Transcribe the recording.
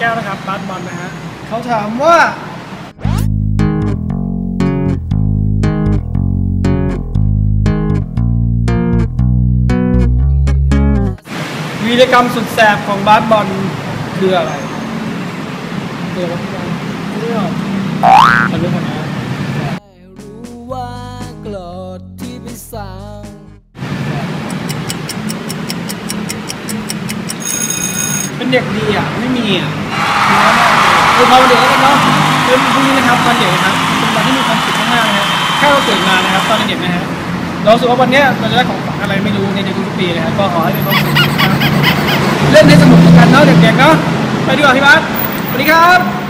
แก้วนะครับบาสบอลนะฮะเขาถามว่า วีรกรรมสุดแสบของบาสบอลคืออะไรเดี๋ยวเราเรื่องเอาเรื่องก่อนนะรู้ว่ากรธที่ไปสั่งเป็นเด็กดีอะ ไม่มีอะ คือพอวันเด็กแล้วกันเนาะคือพรุ่งนี้นะครับวันเด็กนะครับเป็นวันที่มีความสุขมากๆนะฮะแค่เราตื่นมานะครับตอนเด็กนะฮะเราสึกว่าวันเนี้ยเราจะได้ของขวัญอะไรไม่รู้ในทุกๆปีนะครับก็ขอให้มีความสุขเล่นให้สนุกกันเนาะเด็กๆเนาะไปดีกว่าพี่บัสสวัสดีครับ